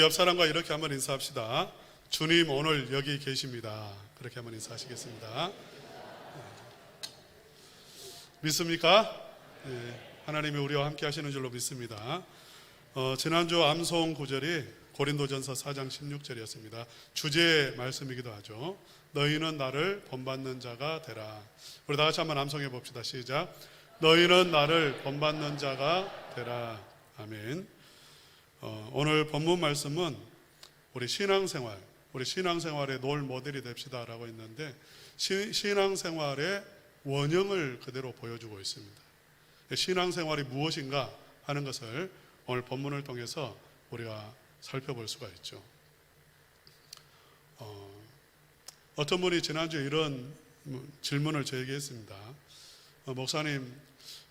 옆 사람과 이렇게 한번 인사합시다. 주님 오늘 여기 계십니다. 그렇게 한번 인사하시겠습니다. 믿습니까? 네, 하나님이 우리와 함께 하시는 줄로 믿습니다. 어, 지난주 암송 구절이 고린도전서 4장 16절이었습니다. 주제의 말씀이기도 하죠. 너희는 나를 본받는 자가 되라. 우리 다 같이 한번 암송해 봅시다. 시작. 너희는 나를 본받는 자가 되라. 아멘. 어, 오늘 본문 말씀은 우리 신앙생활, 우리 신앙생활의 롤 모델이 됩시다라고 했는데 시, 신앙생활의 원형을 그대로 보여주고 있습니다. 신앙생활이 무엇인가 하는 것을 오늘 본문을 통해서 우리가 살펴볼 수가 있죠. 어, 어떤 분이 지난주에 이런 질문을 저에게 했습니다. 어, 목사님,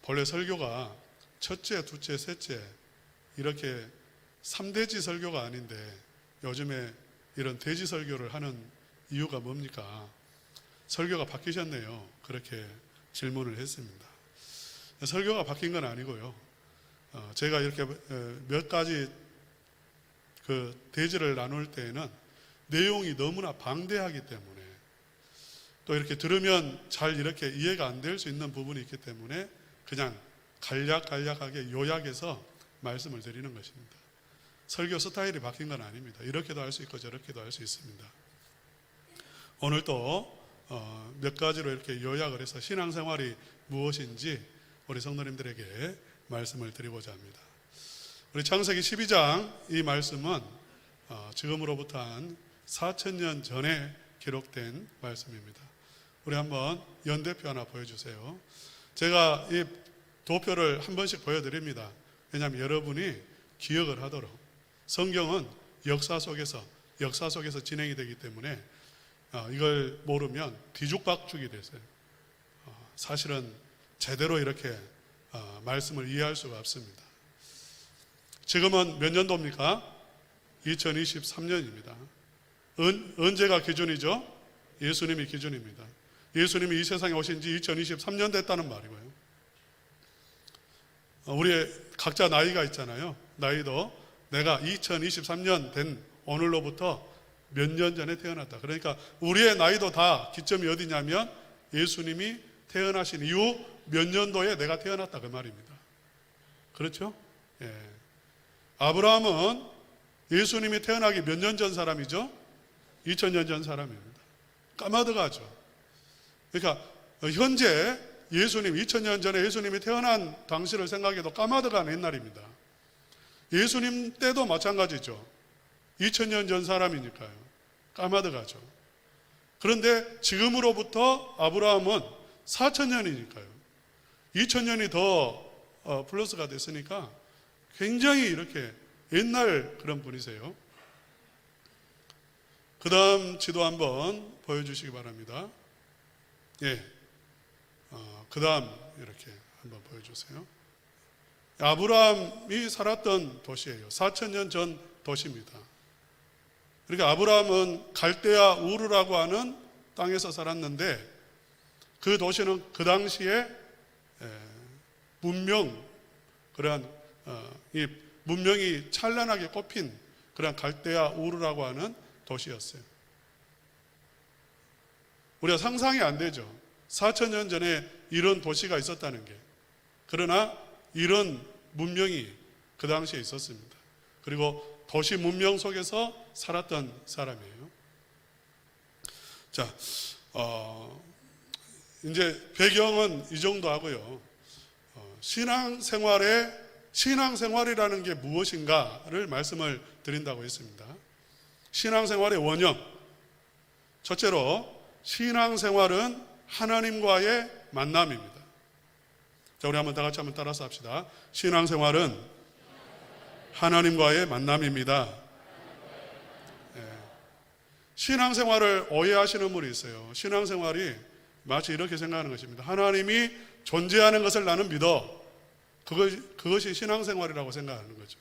본래 설교가 첫째, 둘째, 셋째 이렇게 3대지 설교가 아닌데 요즘에 이런 대지 설교를 하는 이유가 뭡니까? 설교가 바뀌셨네요. 그렇게 질문을 했습니다. 설교가 바뀐 건 아니고요. 어, 제가 이렇게 어, 몇 가지 그 대지를 나눌 때에는 내용이 너무나 방대하기 때문에 또 이렇게 들으면 잘 이렇게 이해가 안 될 수 있는 부분이 있기 때문에 그냥 간략간략하게 요약해서 말씀을 드리는 것입니다. 설교 스타일이 바뀐 건 아닙니다. 이렇게도 할 수 있고 저렇게도 할 수 있습니다. 오늘 또몇 어, 가지로 이렇게 요약을 해서 신앙생활이 무엇인지 우리 성도님들에게 말씀을 드리고자 합니다. 우리 창세기 12장 이 말씀은 어, 지금으로부터 한 4천년 전에 기록된 말씀입니다. 우리 한번 연대표 하나 보여주세요. 제가 이 도표를 한 번씩 보여드립니다. 왜냐하면 여러분이 기억을 하도록 성경은 역사 속에서 역사 속에서 진행이 되기 때문에 어, 이걸 모르면 뒤죽박죽이 되세요. 어, 사실은 제대로 이렇게 어, 말씀을 이해할 수가 없습니다. 지금은 몇 년도입니까? 2023년입니다. 언, 언제가 기준이죠? 예수님이 기준입니다. 예수님이 이 세상에 오신 지 2023년 됐다는 말이고요. 우리 각자 나이가 있잖아요. 나이도 내가 2023년 된 오늘로부터 몇 년 전에 태어났다. 그러니까 우리의 나이도 다 기점이 어디냐면 예수님이 태어나신 이후 몇 년도에 내가 태어났다 그 말입니다. 그렇죠? 예. 아브라함은 예수님이 태어나기 몇 년 전 사람이죠? 2000년 전 사람입니다. 까마득하죠. 그러니까 현재 예수님 2000년 전에 예수님이 태어난 당시를 생각해도 까마득한 옛날입니다. 예수님 때도 마찬가지죠. 2000년 전 사람이니까요. 까마득하죠. 그런데 지금으로부터 아브라함은 4000년이니까요. 2000년이 더 어, 플러스가 됐으니까 굉장히 이렇게 옛날 그런 분이세요. 그 다음 지도 한번 보여주시기 바랍니다. 예. 어, 그 다음 이렇게 한번 보여주세요. 아브라함이 살았던 도시예요. 4천년 전 도시입니다. 그러니까 아브라함은 갈대아 우르라고 하는 땅에서 살았는데 그 도시는 그 당시에 문명 그러한 어, 이 문명이 찬란하게 꼽힌 그런 갈대아 우르라고 하는 도시였어요. 우리가 상상이 안 되죠. 4천 년 전에 이런 도시가 있었다는 게. 그러나 이런 문명이 그 당시에 있었습니다. 그리고 도시 문명 속에서 살았던 사람이에요. 자, 어, 이제 배경은 이 정도 하고요. 어, 신앙생활의 신앙생활이라는 게 무엇인가를 말씀을 드린다고 했습니다. 신앙생활의 원형. 첫째로 신앙생활은 하나님과의 만남입니다. 자, 우리 한번 다 같이 한번 따라서 합시다. 신앙생활은 하나님과의 만남입니다. 네. 신앙생활을 오해하시는 분이 있어요. 신앙생활이 마치 이렇게 생각하는 것입니다. 하나님이 존재하는 것을 나는 믿어. 그것, 그것이 신앙생활이라고 생각하는 거죠.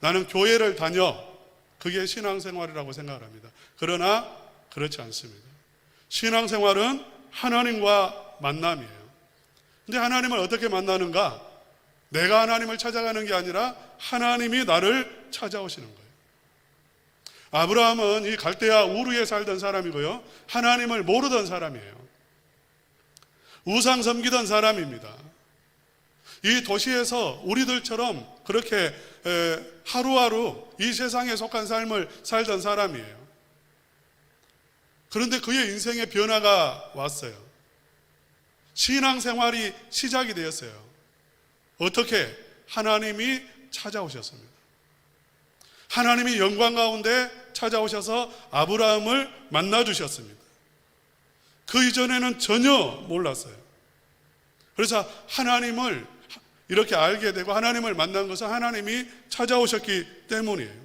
나는 교회를 다녀. 그게 신앙생활이라고 생각을 합니다. 그러나 그렇지 않습니다. 신앙생활은 하나님과 만남이에요. 근데 하나님을 어떻게 만나는가? 내가 하나님을 찾아가는 게 아니라 하나님이 나를 찾아오시는 거예요. 아브라함은 이 갈대아 우르에 살던 사람이고요. 하나님을 모르던 사람이에요. 우상 섬기던 사람입니다. 이 도시에서 우리들처럼 그렇게 에, 하루하루 이 세상에 속한 삶을 살던 사람이에요. 그런데 그의 인생의 변화가 왔어요. 신앙 생활이 시작이 되었어요. 어떻게? 하나님이 찾아오셨습니다. 하나님이 영광 가운데 찾아오셔서 아브라함을 만나 주셨습니다. 그 이전에는 전혀 몰랐어요. 그래서 하나님을 이렇게 알게 되고 하나님을 만난 것은 하나님이 찾아오셨기 때문이에요.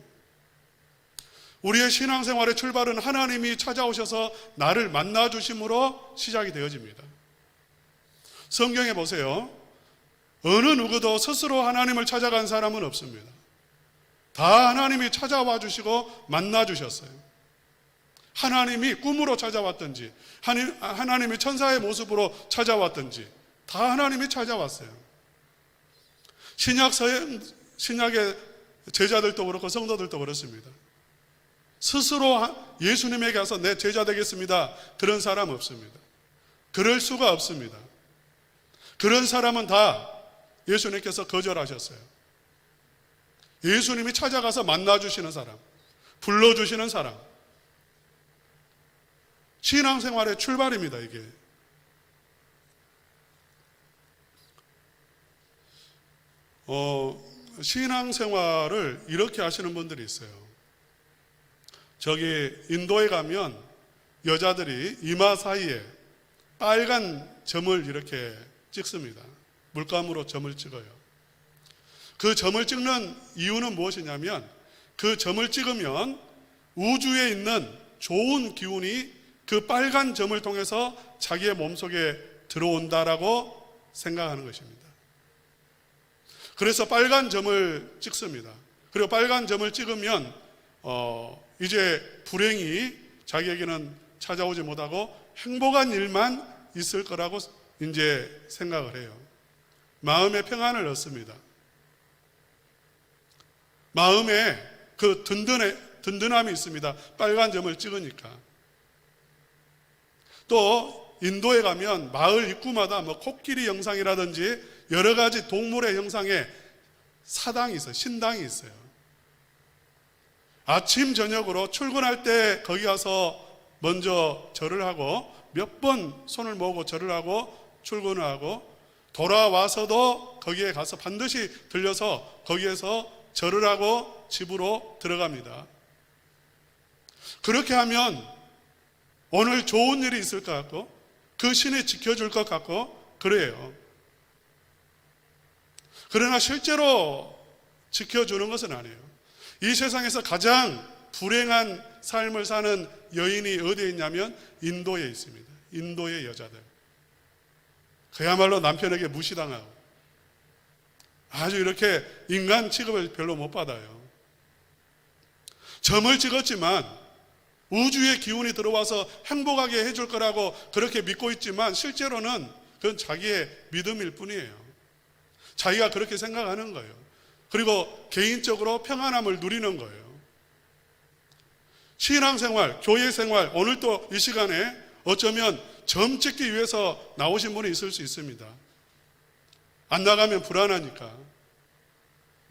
우리의 신앙생활의 출발은 하나님이 찾아오셔서 나를 만나 주심으로 시작이 되어집니다. 성경에 보세요. 어느 누구도 스스로 하나님을 찾아간 사람은 없습니다. 다 하나님이 찾아와 주시고 만나 주셨어요. 하나님이 꿈으로 찾아왔든지, 하나님이 천사의 모습으로 찾아왔든지, 다 하나님이 찾아왔어요. 신약 서양, 신약의 제자들도 그렇고 성도들도 그렇습니다. 스스로 예수님에게 가서 내 제자 되겠습니다. 그런 사람 없습니다. 그럴 수가 없습니다. 그런 사람은 다 예수님께서 거절하셨어요. 예수님이 찾아가서 만나주시는 사람, 불러주시는 사람. 신앙생활의 출발입니다, 이게. 어, 신앙생활을 이렇게 하시는 분들이 있어요. 저기 인도에 가면 여자들이 이마 사이에 빨간 점을 이렇게 찍습니다. 물감으로 점을 찍어요. 그 점을 찍는 이유는 무엇이냐면 그 점을 찍으면 우주에 있는 좋은 기운이 그 빨간 점을 통해서 자기의 몸속에 들어온다라고 생각하는 것입니다. 그래서 빨간 점을 찍습니다. 그리고 빨간 점을 찍으면 어, 이제 불행이 자기에게는 찾아오지 못하고 행복한 일만 있을 거라고 이제 생각을 해요. 마음의 평안을 얻습니다. 마음에 그 든든해, 든든함이 있습니다. 빨간 점을 찍으니까. 또 인도에 가면 마을 입구마다 뭐 코끼리 영상이라든지 여러 가지 동물의 형상의 사당이 있어요. 신당이 있어요. 아침 저녁으로 출근할 때 거기 가서 먼저 절을 하고 몇 번 손을 모으고 절을 하고 출근을 하고 돌아와서도 거기에 가서 반드시 들려서 거기에서 절을 하고 집으로 들어갑니다. 그렇게 하면 오늘 좋은 일이 있을 것 같고 그 신이 지켜줄 것 같고 그래요. 그러나 실제로 지켜주는 것은 아니에요. 이 세상에서 가장 불행한 삶을 사는 여인이 어디에 있냐면 인도에 있습니다. 인도의 여자들. 그야말로 남편에게 무시당하고 아주 이렇게 인간 취급을 별로 못 받아요. 점을 찍었지만 우주의 기운이 들어와서 행복하게 해줄 거라고 그렇게 믿고 있지만 실제로는 그건 자기의 믿음일 뿐이에요. 자기가 그렇게 생각하는 거예요. 그리고 개인적으로 평안함을 누리는 거예요. 신앙생활, 교회생활, 오늘 또이 시간에 어쩌면 점 찍기 위해서 나오신 분이 있을 수 있습니다. 안 나가면 불안하니까.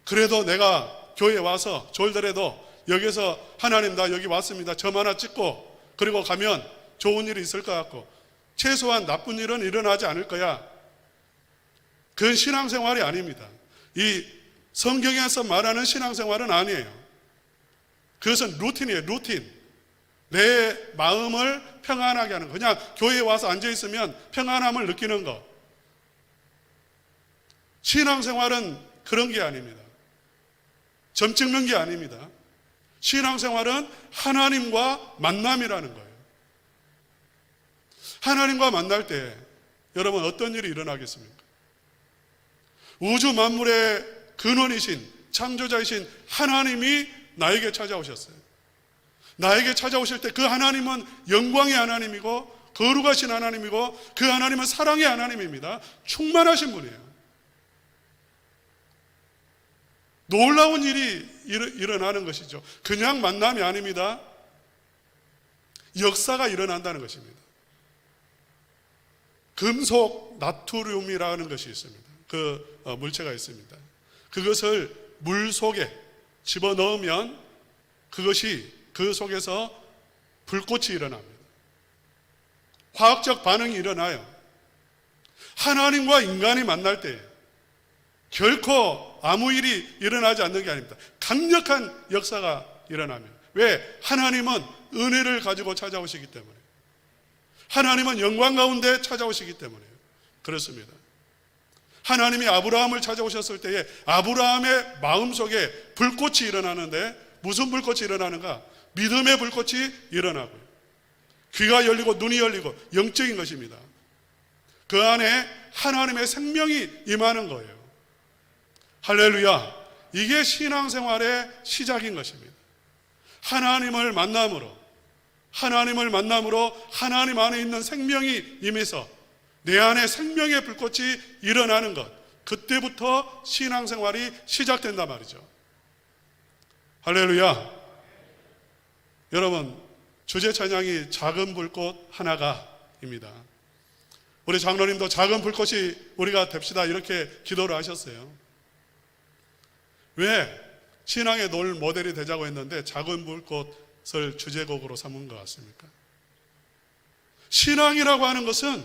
그래도 내가 교회에 와서 졸더라도 여기서 하나님 나 여기 왔습니다. 점 하나 찍고 그리고 가면 좋은 일이 있을 것 같고 최소한 나쁜 일은 일어나지 않을 거야. 그건 신앙생활이 아닙니다. 이 성경에서 말하는 신앙생활은 아니에요. 그것은 루틴이에요, 루틴. 내 마음을 평안하게 하는 거. 그냥 교회에 와서 앉아 있으면 평안함을 느끼는 거. 신앙생활은 그런 게 아닙니다. 점 찍는 게 아닙니다. 신앙생활은 하나님과 만남이라는 거예요. 하나님과 만날 때 여러분 어떤 일이 일어나겠습니까? 우주 만물의 근원이신 창조자이신 하나님이 나에게 찾아오셨어요. 나에게 찾아오실 때 그 하나님은 영광의 하나님이고 거룩하신 하나님이고 그 하나님은 사랑의 하나님입니다. 충만하신 분이에요. 놀라운 일이 일- 일어나는 것이죠. 그냥 만남이 아닙니다. 역사가 일어난다는 것입니다. 금속 나트륨이라는 것이 있습니다. 그 어, 물체가 있습니다. 그것을 물 속에 집어 넣으면 그것이 그 속에서 불꽃이 일어납니다. 화학적 반응이 일어나요. 하나님과 인간이 만날 때 결코 아무 일이 일어나지 않는 게 아닙니다. 강력한 역사가 일어나면 왜 하나님은 은혜를 가지고 찾아오시기 때문에 하나님은 영광 가운데 찾아오시기 때문에 그렇습니다. 하나님이 아브라함을 찾아오셨을 때에 아브라함의 마음속에 불꽃이 일어나는데 무슨 불꽃이 일어나는가? 믿음의 불꽃이 일어나고요. 귀가 열리고 눈이 열리고 영적인 것입니다. 그 안에 하나님의 생명이 임하는 거예요. 할렐루야. 이게 신앙생활의 시작인 것입니다. 하나님을 만남으로, 하나님을 만남으로 하나님 안에 있는 생명이 임해서 내 안에 생명의 불꽃이 일어나는 것. 그때부터 신앙생활이 시작된단 말이죠. 할렐루야. 여러분, 주제 찬양이 작은 불꽃 하나가입니다. 우리 장로님도 작은 불꽃이 우리가 됩시다 이렇게 기도를 하셨어요. 왜 신앙의 놀 모델이 되자고 했는데 작은 불꽃을 주제곡으로 삼은 것 같습니까? 신앙이라고 하는 것은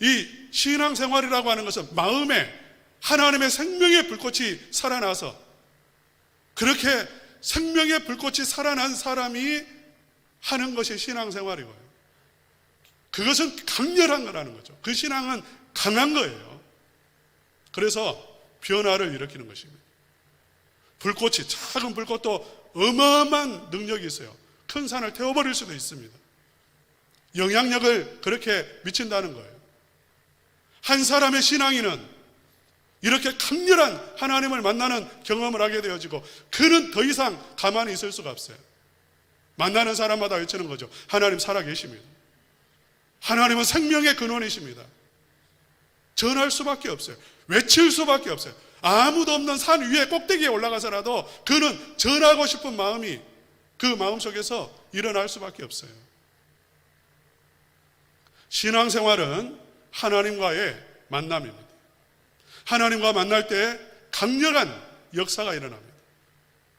이 신앙 생활이라고 하는 것은 마음에 하나님의 생명의 불꽃이 살아나서 그렇게 생명의 불꽃이 살아난 사람이 하는 것이 신앙생활이고요. 그것은 강렬한 거라는 거죠. 그 신앙은 강한 거예요. 그래서 변화를 일으키는 것입니다. 불꽃이 작은 불꽃도 어마어마한 능력이 있어요. 큰 산을 태워버릴 수도 있습니다. 영향력을 그렇게 미친다는 거예요. 한 사람의 신앙인은 이렇게 강렬한 하나님을 만나는 경험을 하게 되어지고 그는 더 이상 가만히 있을 수가 없어요. 만나는 사람마다 외치는 거죠. 하나님 살아계십니다. 하나님은 생명의 근원이십니다. 전할 수밖에 없어요. 외칠 수밖에 없어요. 아무도 없는 산 위에 꼭대기에 올라가서라도 그는 전하고 싶은 마음이 그 마음 속에서 일어날 수밖에 없어요. 신앙생활은 하나님과의 만남입니다. 하나님과 만날 때 강력한 역사가 일어납니다.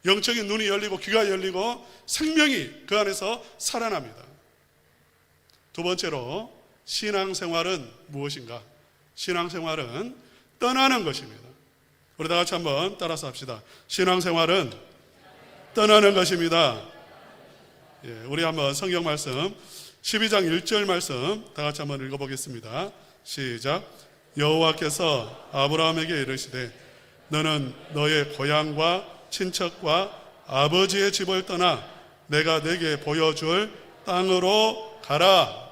영적인 눈이 열리고 귀가 열리고 생명이 그 안에서 살아납니다. 두 번째로 신앙생활은 무엇인가? 신앙생활은 떠나는 것입니다. 우리 다 같이 한번 따라서 합시다. 신앙생활은 떠나는 것입니다. 예, 우리 한번 성경 말씀 12장 1절 말씀 다 같이 한번 읽어보겠습니다. 시작. 여호와께서 아브라함에게 이르시되 너는 너의 고향과 친척과 아버지의 집을 떠나 내가 내게 보여줄 땅으로 가라.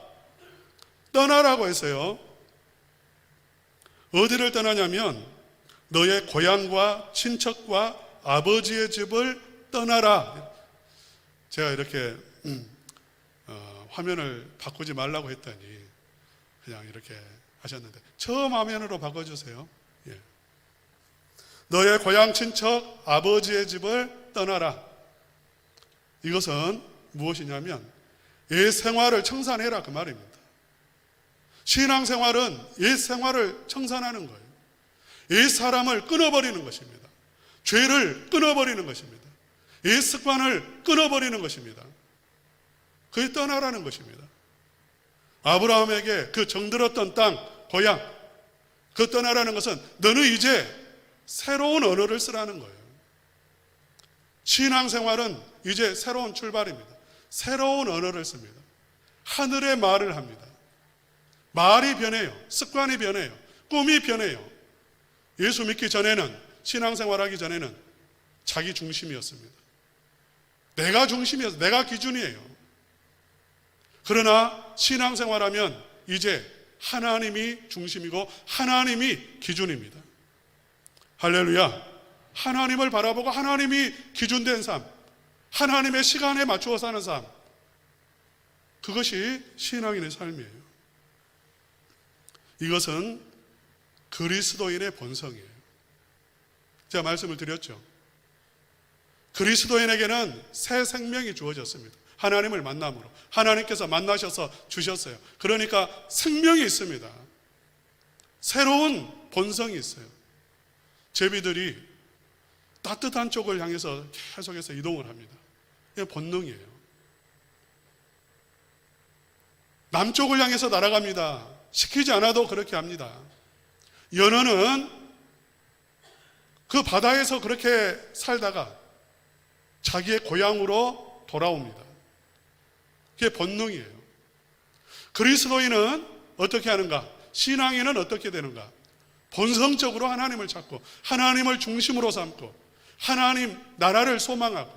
떠나라고 했어요. 어디를 떠나냐면 너의 고향과 친척과 아버지의 집을 떠나라. 제가 이렇게 음, 어, 화면을 바꾸지 말라고 했더니 그냥 이렇게 하셨는데 처음 화면으로 바꿔주세요. 예. 너의 고향 친척 아버지의 집을 떠나라. 이것은 무엇이냐면 옛 생활을 청산해라 그 말입니다. 신앙 생활은 옛 생활을 청산하는 거예요. 옛 사람을 끊어버리는 것입니다. 죄를 끊어버리는 것입니다. 옛 습관을 끊어버리는 것입니다. 그게 떠나라는 것입니다. 아브라함에게 그 정들었던 땅, 고향, 그 떠나라는 것은 너는 이제 새로운 언어를 쓰라는 거예요. 신앙생활은 이제 새로운 출발입니다. 새로운 언어를 씁니다. 하늘의 말을 합니다. 말이 변해요. 습관이 변해요. 꿈이 변해요. 예수 믿기 전에는 신앙생활 하기 전에는 자기 중심이었습니다. 내가 중심이었어. 내가 기준이에요. 그러나 신앙생활 하면 이제 하나님이 중심이고 하나님이 기준입니다. 할렐루야. 하나님을 바라보고 하나님이 기준된 삶, 하나님의 시간에 맞추어 사는 삶, 그것이 신앙인의 삶이에요. 이것은 그리스도인의 본성이에요. 제가 말씀을 드렸죠. 그리스도인에게는 새 생명이 주어졌습니다. 하나님을 만남으로. 하나님께서 만나셔서 주셨어요. 그러니까 생명이 있습니다. 새로운 본성이 있어요. 제비들이 따뜻한 쪽을 향해서 계속해서 이동을 합니다. 이게 본능이에요. 남쪽을 향해서 날아갑니다. 시키지 않아도 그렇게 합니다. 연어는 그 바다에서 그렇게 살다가 자기의 고향으로 돌아옵니다. 그게 본능이에요. 그리스도인은 어떻게 하는가? 신앙인은 어떻게 되는가? 본성적으로 하나님을 찾고 하나님을 중심으로 삼고 하나님 나라를 소망하고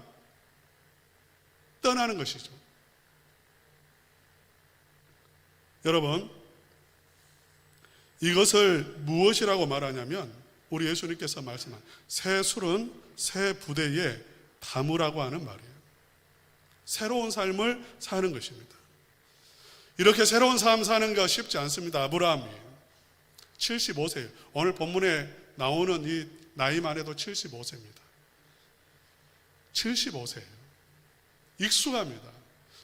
떠나는 것이죠. 여러분, 이것을 무엇이라고 말하냐면 우리 예수님께서 말씀한 새 술은 새 부대에 담으라고 하는 말이에요. 새로운 삶을 사는 것입니다. 이렇게 새로운 삶 사는 거 쉽지 않습니다. 아브라함이 75세예요. 오늘 본문에 나오는 이 나이만 해도 75세입니다. 75세예요. 익숙합니다.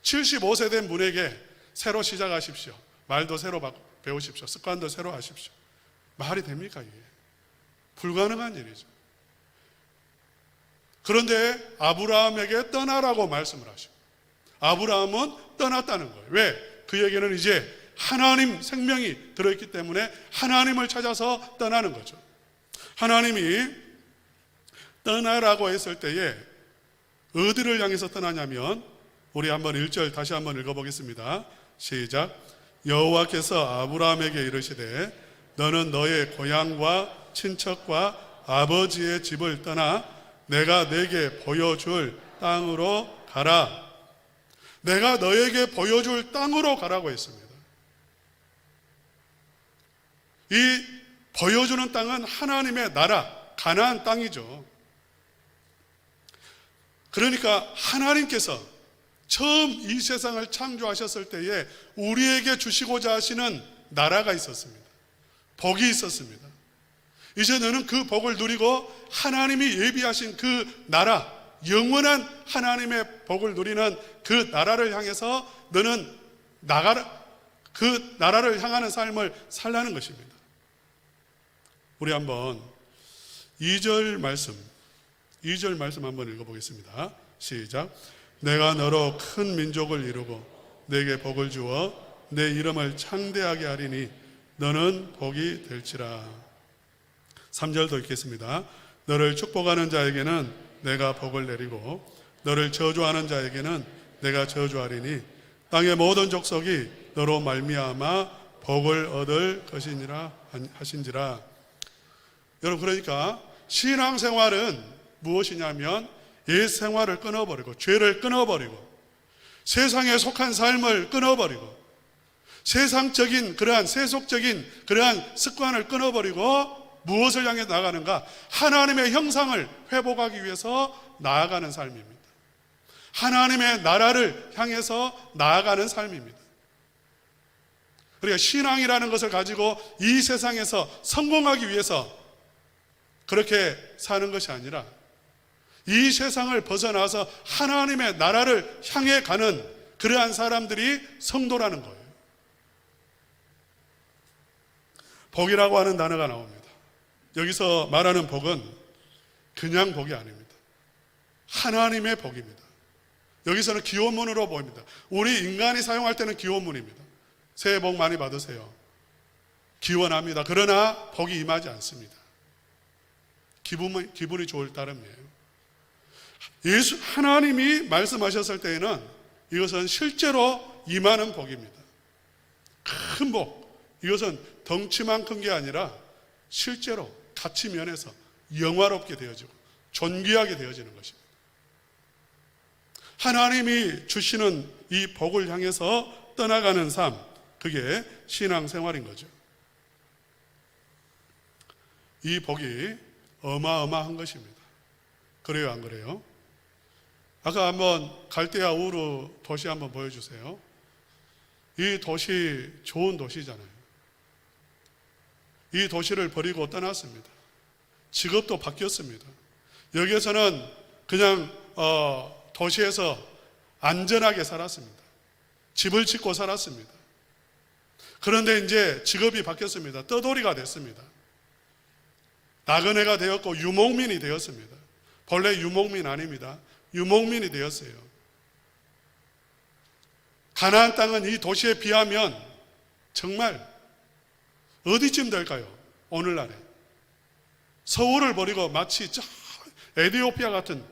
75세 된 분에게 새로 시작하십시오. 말도 새로 배우십시오. 습관도 새로 하십시오. 말이 됩니까, 이게? 불가능한 일이죠. 그런데 아브라함에게 떠나라고 말씀을 하시고, 아브라함은 떠났다는 거예요. 왜? 그에게는 이제 하나님 생명이 들어있기 때문에 하나님을 찾아서 떠나는 거죠. 하나님이 떠나라고 했을 때에 어디를 향해서 떠나냐면 우리 한번 1절 다시 한번 읽어보겠습니다. 시작. 여호와께서 아브라함에게 이르시되 너는 너의 고향과 친척과 아버지의 집을 떠나 내가 내게 보여줄 땅으로 가라. 내가 너에게 보여줄 땅으로 가라고 했습니다. 이 보여주는 땅은 하나님의 나라, 가나안 땅이죠. 그러니까 하나님께서 처음 이 세상을 창조하셨을 때에 우리에게 주시고자 하시는 나라가 있었습니다. 복이 있었습니다. 이제 너는 그 복을 누리고 하나님이 예비하신 그 나라, 영원한 하나님의 복을 누리는 그 나라를 향해서 너는 나가라, 그 나라를 향하는 삶을 살라는 것입니다. 우리 한번 2절 말씀, 2절 말씀 한번 읽어보겠습니다. 시작. 내가 너로 큰 민족을 이루고 내게 복을 주어 내 이름을 창대하게 하리니 너는 복이 될지라. 3절도 읽겠습니다. 너를 축복하는 자에게는 내가 복을 내리고 너를 저주하는 자에게는 내가 저주하리니 땅의 모든 족속이 너로 말미암아 복을 얻을 것이니라 하신지라. 여러분 그러니까 신앙생활은 무엇이냐면 옛 생활을 끊어버리고 죄를 끊어버리고 세상에 속한 삶을 끊어버리고 세상적인 그러한 세속적인 그러한 습관을 끊어버리고 무엇을 향해 나가는가? 하나님의 형상을 회복하기 위해서 나아가는 삶입니다. 하나님의 나라를 향해서 나아가는 삶입니다. 그러니까 신앙이라는 것을 가지고 이 세상에서 성공하기 위해서 그렇게 사는 것이 아니라 이 세상을 벗어나서 하나님의 나라를 향해 가는 그러한 사람들이 성도라는 거예요. 복이라고 하는 단어가 나옵니다. 여기서 말하는 복은 그냥 복이 아닙니다. 하나님의 복입니다. 여기서는 기원문으로 보입니다. 우리 인간이 사용할 때는 기원문입니다. 새해 복 많이 받으세요. 기원합니다. 그러나 복이 임하지 않습니다. 기분, 기분이 좋을 따름이에요. 예수, 하나님이 말씀하셨을 때에는 이것은 실제로 임하는 복입니다. 큰 복. 이것은 덩치만 큰 게 아니라 실제로 가치 면에서 영화롭게 되어지고 존귀하게 되어지는 것입니다. 하나님이 주시는 이 복을 향해서 떠나가는 삶, 그게 신앙생활인 거죠. 이 복이 어마어마한 것입니다. 그래요, 안 그래요? 아까 한번 갈대아 우르 도시 한번 보여주세요. 이 도시 좋은 도시잖아요. 이 도시를 버리고 떠났습니다. 직업도 바뀌었습니다. 여기에서는 그냥 어, 도시에서 안전하게 살았습니다. 집을 짓고 살았습니다. 그런데 이제 직업이 바뀌었습니다. 떠돌이가 됐습니다. 나그네가 되었고 유목민이 되었습니다. 본래 유목민 아닙니다. 유목민이 되었어요. 가나안 땅은 이 도시에 비하면 정말 어디쯤 될까요? 오늘날에 서울을 버리고 마치 저 에디오피아 같은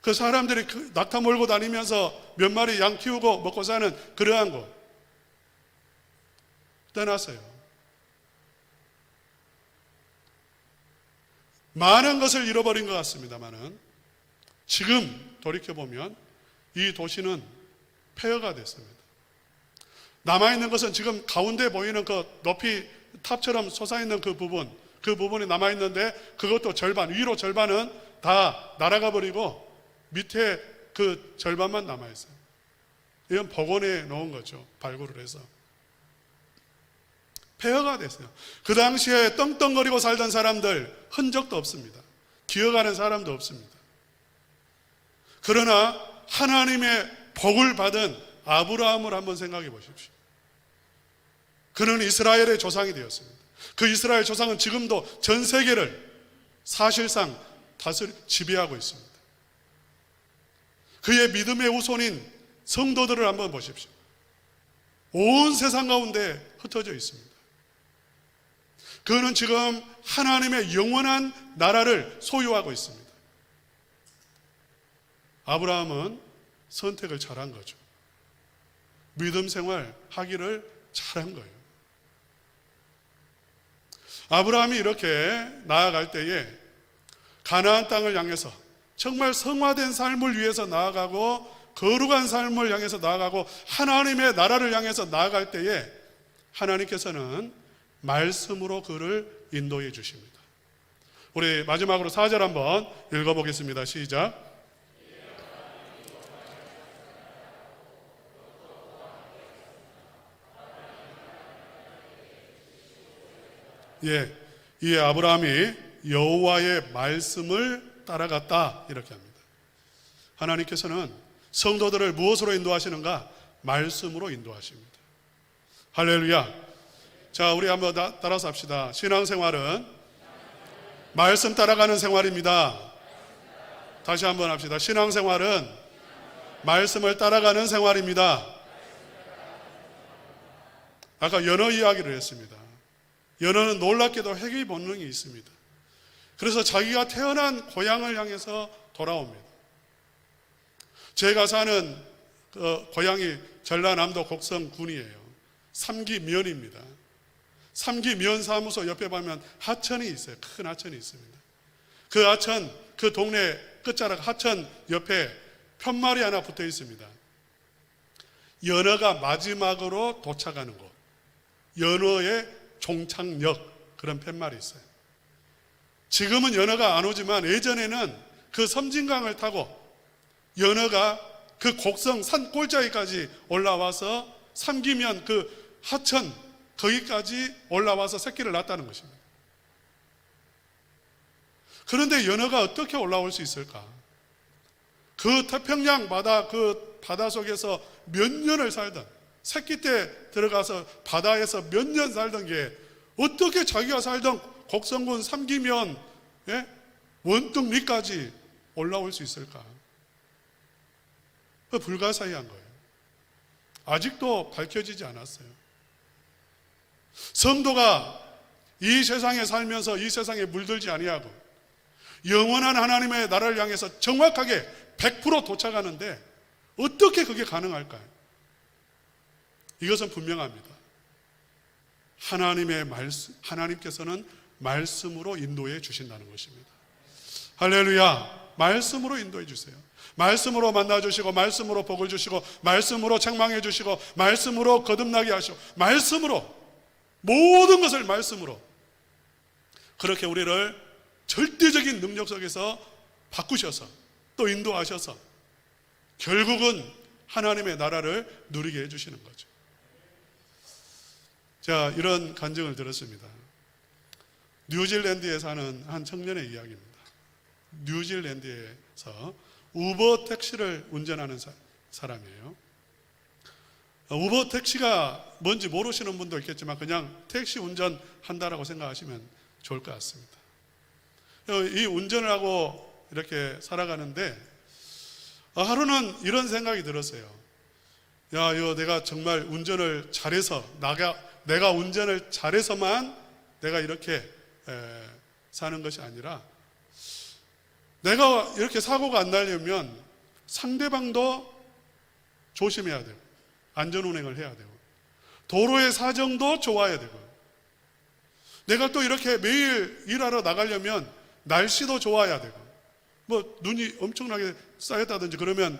그 사람들이 그 낙타 몰고 다니면서 몇 마리 양 키우고 먹고 사는 그러한 곳 떠났어요. 많은 것을 잃어버린 것 같습니다만은 지금 돌이켜 보면 이 도시는 폐허가 됐습니다. 남아있는 것은 지금 가운데 보이는 그 높이 탑처럼 솟아있는 그 부분, 그 부분이 남아있는데 그것도 절반, 위로 절반은 다 날아가 버리고 밑에 그 절반만 남아있어요. 이건 복원해 놓은 거죠. 발굴을 해서. 폐허가 됐어요. 그 당시에 떵떵거리고 살던 사람들 흔적도 없습니다. 기어가는 사람도 없습니다. 그러나 하나님의 복을 받은 아브라함을 한번 생각해 보십시오. 그는 이스라엘의 조상이 되었습니다. 그 이스라엘 조상은 지금도 전 세계를 사실상 다스리 지배하고 있습니다. 그의 믿음의 우선인 성도들을 한번 보십시오. 온 세상 가운데 흩어져 있습니다. 그는 지금 하나님의 영원한 나라를 소유하고 있습니다. 아브라함은 선택을 잘한 거죠. 믿음 생활 하기를 잘한 거예요. 아브라함이 이렇게 나아갈 때에 가나안 땅을 향해서 정말 성화된 삶을 위해서 나아가고 거룩한 삶을 향해서 나아가고 하나님의 나라를 향해서 나아갈 때에 하나님께서는 말씀으로 그를 인도해 주십니다. 우리 마지막으로 4절 한번 읽어보겠습니다. 시작. 예, 이 아브라함이 여호와의 말씀을 따라갔다 이렇게 합니다. 하나님께서는 성도들을 무엇으로 인도하시는가? 말씀으로 인도하십니다. 할렐루야. 자, 우리 한번 다, 따라서 합시다. 신앙생활은 말씀 따라가는 생활입니다. 다시 한번 합시다. 신앙생활은 말씀을 따라가는 생활입니다. 아까 연어 이야기를 했습니다. 연어는 놀랍게도 회귀 본능이 있습니다. 그래서 자기가 태어난 고향을 향해서 돌아옵니다. 제가 사는 그 고향이 전라남도 곡성 군이에요. 삼기면입니다. 삼기면 사무소 옆에 보면 하천이 있어요. 큰 하천이 있습니다. 그 하천, 그 동네 끝자락 하천 옆에 편말이 하나 붙어 있습니다. 연어가 마지막으로 도착하는 곳. 연어의 종착역 그런 팻말이 있어요. 지금은 연어가 안 오지만 예전에는 그 섬진강을 타고 연어가 그 곡성 산 꼴짜기까지 올라와서 삼기면 그 하천 거기까지 올라와서 새끼를 낳았다는 것입니다. 그런데 연어가 어떻게 올라올 수 있을까? 그 태평양 바다 그 바다 속에서 몇 년을 살던 새끼 때 들어가서 바다에서 몇 년 살던 게 어떻게 자기가 살던 곡성군 삼기면 예? 원등 위까지 올라올 수 있을까? 그 불가사의한 거예요. 아직도 밝혀지지 않았어요. 성도가 이 세상에 살면서 이 세상에 물들지 아니하고 영원한 하나님의 나라를 향해서 정확하게 100% 도착하는데 어떻게 그게 가능할까요? 이것은 분명합니다. 하나님의 말씀, 하나님께서는 말씀으로 인도해 주신다는 것입니다. 할렐루야. 말씀으로 인도해 주세요. 말씀으로 만나 주시고, 말씀으로 복을 주시고, 말씀으로 책망해 주시고, 말씀으로 거듭나게 하시고, 말씀으로 모든 것을 말씀으로 그렇게 우리를 절대적인 능력 속에서 바꾸셔서 또 인도하셔서 결국은 하나님의 나라를 누리게 해 주시는 거죠. 자, 이런 간증을 들었습니다. 뉴질랜드에 사는 한 청년의 이야기입니다. 뉴질랜드에 우버 택시를 운전하는 사, 사람이에요. 어, 우버 택시가 뭔지 모르시는 분도 있겠지만 그냥 택시 운전한다라고 생각하시면 좋을 것 같습니다. 어, 이 운전을 하고 이렇게 살아가는데 어, 하루는 이런 생각이 들었어요. 야, 이거 내가 정말 운전을 잘해서 나가 내가 운전을 잘해서만 내가 이렇게 에, 사는 것이 아니라 내가 이렇게 사고가 안 나려면 상대방도 조심해야 되고 안전 운행을 해야 되고 도로의 사정도 좋아야 되고 내가 또 이렇게 매일 일하러 나가려면 날씨도 좋아야 되고 뭐 눈이 엄청나게 쌓였다든지 그러면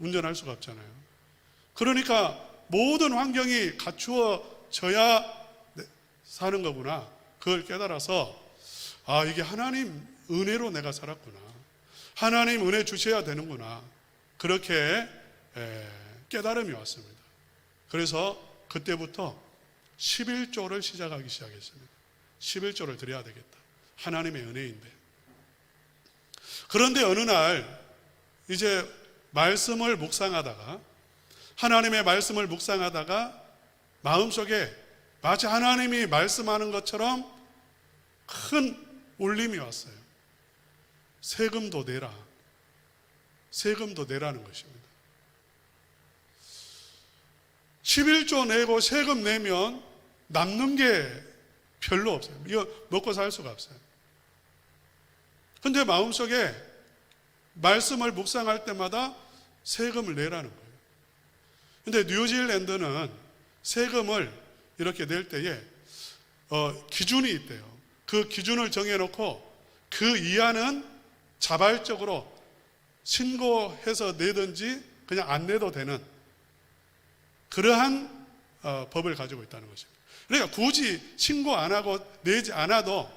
운전할 수가 없잖아요. 그러니까 모든 환경이 갖추어 져야 네, 사는 거구나. 그걸 깨달아서 아 이게 하나님 은혜로 내가 살았구나. 하나님 은혜 주셔야 되는구나. 그렇게 에, 깨달음이 왔습니다. 그래서 그때부터 11조를 시작하기 시작했습니다. 11조를 드려야 되겠다. 하나님의 은혜인데. 그런데 어느 날 이제 말씀을 묵상하다가 하나님의 말씀을 묵상하다가 마음속에 마치 하나님이 말씀하는 것처럼 큰 울림이 왔어요. 세금도 내라. 세금도 내라는 것입니다. 11조 내고 세금 내면 남는 게 별로 없어요. 이거 먹고 살 수가 없어요. 근데 마음속에 말씀을 묵상할 때마다 세금을 내라는 거예요. 근데 뉴질랜드는 세금을 이렇게 낼 때에 어, 기준이 있대요. 그 기준을 정해놓고 그 이하는 자발적으로 신고해서 내든지 그냥 안 내도 되는 그러한 어, 법을 가지고 있다는 것입니다. 그러니까 굳이 신고 안 하고 내지 않아도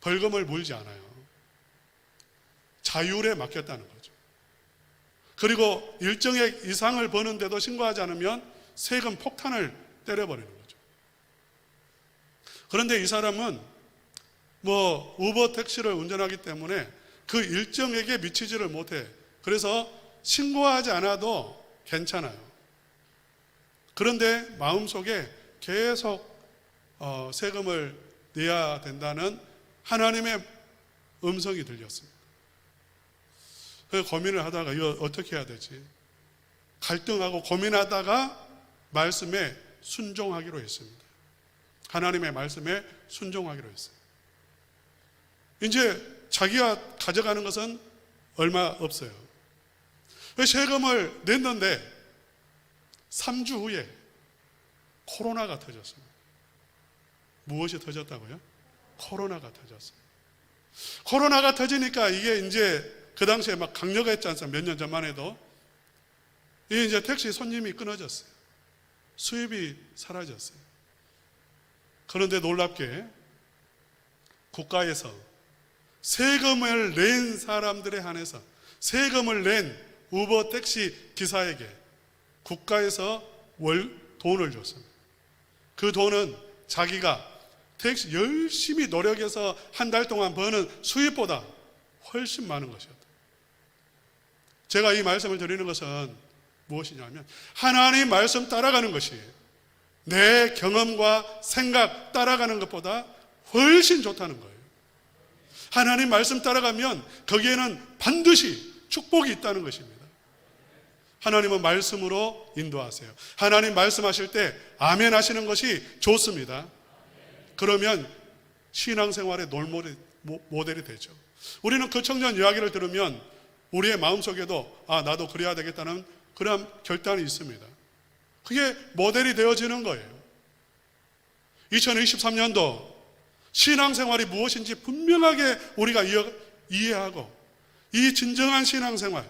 벌금을 물지 않아요. 자율에 맡겼다는 거죠. 그리고 일정액 이상을 버는데도 신고하지 않으면 세금 폭탄을 때려버리는 거죠. 그런데 이 사람은 뭐 우버 택시를 운전하기 때문에 그 일정액에 미치지를 못해. 그래서 신고하지 않아도 괜찮아요. 그런데 마음속에 계속 어, 세금을 내야 된다는 하나님의 음성이 들렸습니다. 그 고민을 하다가 이거 어떻게 해야 되지? 갈등하고 고민하다가 말씀에 순종하기로 했습니다. 하나님의 말씀에 순종하기로 했어요. 이제 자기가 가져가는 것은 얼마 없어요. 그 세금을 냈는데 3주 후에 코로나가 터졌습니다. 무엇이 터졌다고요? 코로나가 터졌어요. 코로나가 터지니까 이게 이제 그 당시에 막 강력했지 않습니까? 몇 년 전만 해도. 이게 이제 택시 손님이 끊어졌어요. 수입이 사라졌어요. 그런데 놀랍게 국가에서 세금을 낸 사람들에 한해서 세금을 낸 우버 택시 기사에게 국가에서 월 돈을 줬습니다. 그 돈은 자기가 택시 열심히 노력해서 한 달 동안 버는 수입보다 훨씬 많은 것이었다. 제가 이 말씀을 드리는 것은 무엇이냐면 하나님 말씀 따라가는 것이 내 경험과 생각 따라가는 것보다 훨씬 좋다는 거예요. 하나님 말씀 따라가면 거기에는 반드시 축복이 있다는 것입니다. 하나님은 말씀으로 인도하세요. 하나님 말씀하실 때 아멘 하시는 것이 좋습니다. 그러면 신앙생활의 놀모델 모델이 되죠. 우리는 그 청년 이야기를 들으면 우리의 마음속에도 아 나도 그래야 되겠다는 그런 결단이 있습니다. 그게 모델이 되어지는 거예요. 2023년도 신앙생활이 무엇인지 분명하게 우리가 이해하고 이 진정한 신앙생활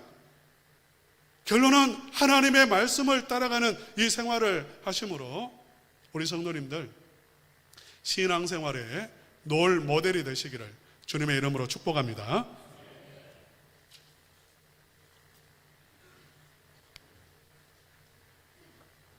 결론은 하나님의 말씀을 따라가는 이 생활을 하심으로 우리 성도님들 신앙생활의 놀 모델이 되시기를 주님의 이름으로 축복합니다.